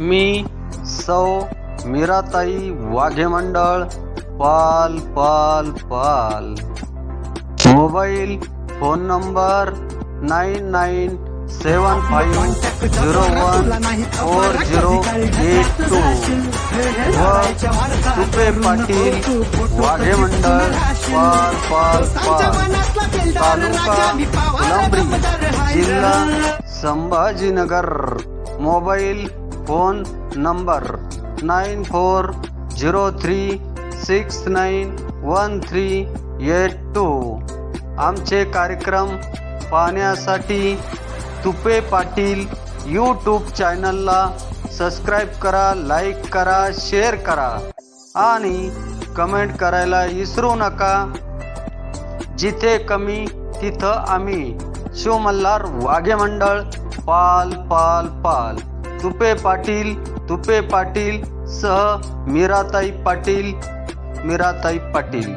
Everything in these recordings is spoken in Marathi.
मी सौ मीराताई वाघे मंडळ, Pal Pal Pal. Mobile phone number nine nine seven five zero one four zero eight two. व तुपे पाटील, वाघे मंडळ, पाल पाल पाल. तालुका फुलंब्री जिल्हा Sambhajinagar. Mobile phone number nine four zero three six nine one three eight two. आमचे कार्यक्रम पाहण्यासाठी तुपे पाटील यूट्यूब चॅनलला सबस्क्राईब करा लाईक करा शेअर करा आणि कमेंट करायला विसरू नका. जिथे कमी तिथं आम्ही. शिवमल्हार वाघे मंडळ पाल पाल पाल. तुपे पाटील तुपे पाटील सह मीराताई पाटील मीराताई पाटील.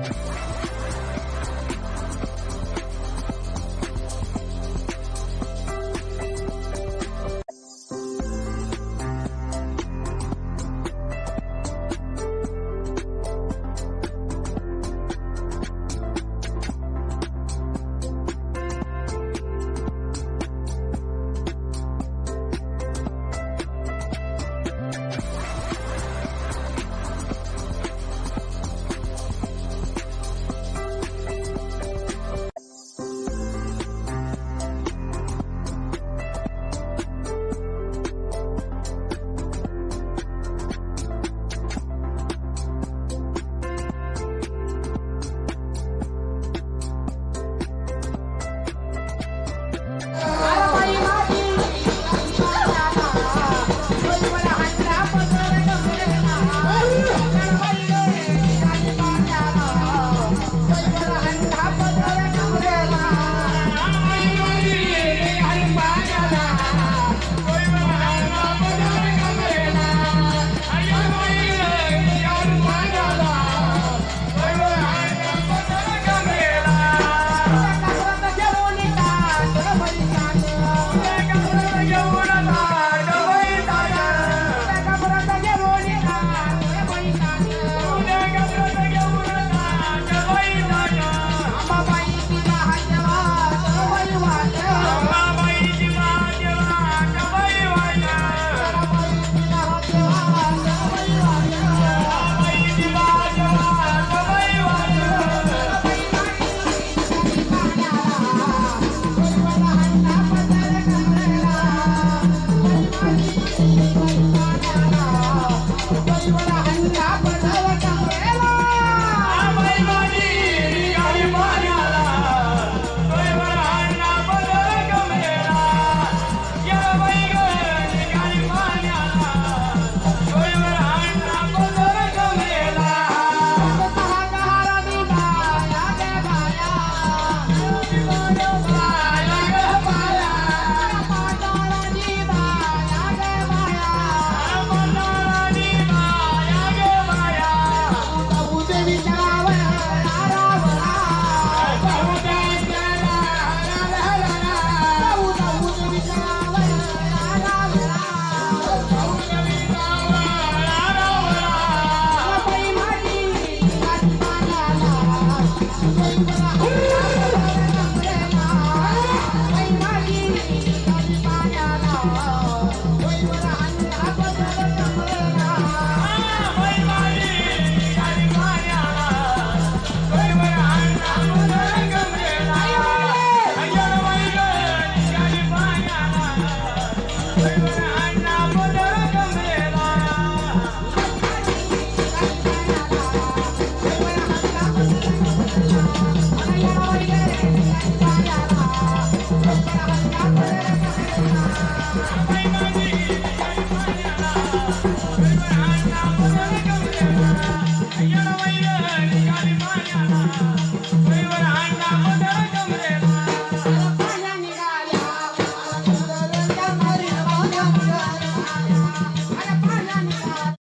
嗯